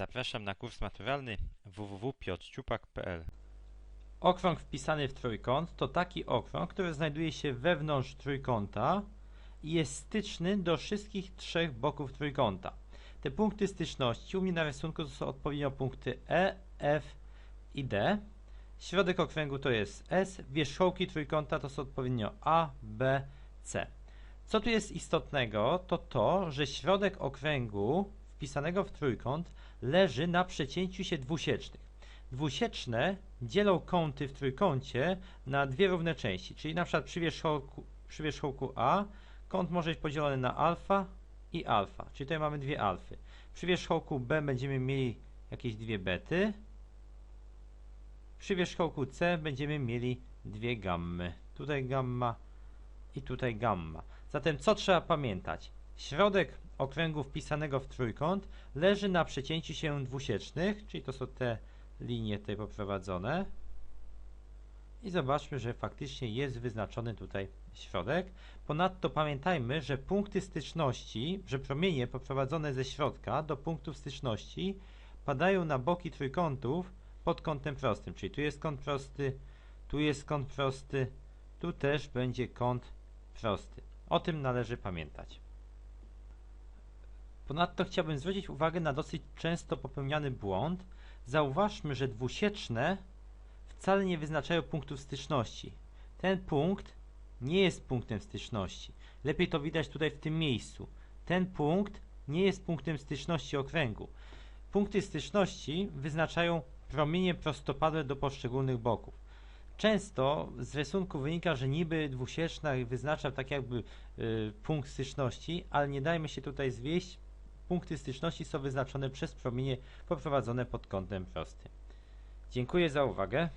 Zapraszam na kurs maturalny www.piotrciupak.pl Okrąg wpisany w trójkąt to taki okrąg, który znajduje się wewnątrz trójkąta i jest styczny do wszystkich trzech boków trójkąta. Te punkty styczności u mnie na rysunku to są odpowiednio punkty E, F i D. Środek okręgu to jest S, wierzchołki trójkąta to są odpowiednio A, B, C. Co tu jest istotnego, to to, że środek okręgu wpisanego w trójkąt leży na przecięciu się dwusiecznych. Dwusieczne dzielą kąty w trójkącie na dwie równe części, czyli na przykład przy wierzchołku, przy wierzchołku A kąt może być podzielony na alfa i alfa, czyli tutaj mamy dwie alfy. Przy wierzchołku B będziemy mieli jakieś dwie bety, przy wierzchołku C będziemy mieli dwie gammy. Tutaj gamma i tutaj gamma. Zatem co trzeba pamiętać? Środek okręgu wpisanego w trójkąt leży na przecięciu się dwusiecznych, czyli to są te linie tutaj poprowadzone. I zobaczmy, że faktycznie jest wyznaczony tutaj środek. Ponadto pamiętajmy, że punkty styczności, że promienie poprowadzone ze środka do punktów styczności padają na boki trójkątów pod kątem prostym, czyli tu jest kąt prosty, tu jest kąt prosty, tu też będzie kąt prosty. O tym należy pamiętać. Ponadto chciałbym zwrócić uwagę na dosyć często popełniany błąd. Zauważmy, że dwusieczne wcale nie wyznaczają punktów styczności. Ten punkt nie jest punktem styczności. Lepiej to widać tutaj w tym miejscu. Ten punkt nie jest punktem styczności okręgu. Punkty styczności wyznaczają promienie prostopadłe do poszczególnych boków. Często z rysunku wynika, że niby dwusieczna wyznacza tak jakby y, punkt styczności, ale nie dajmy się tutaj zwieść. Punkty styczności są wyznaczone przez promienie poprowadzone pod kątem prostym. Dziękuję za uwagę.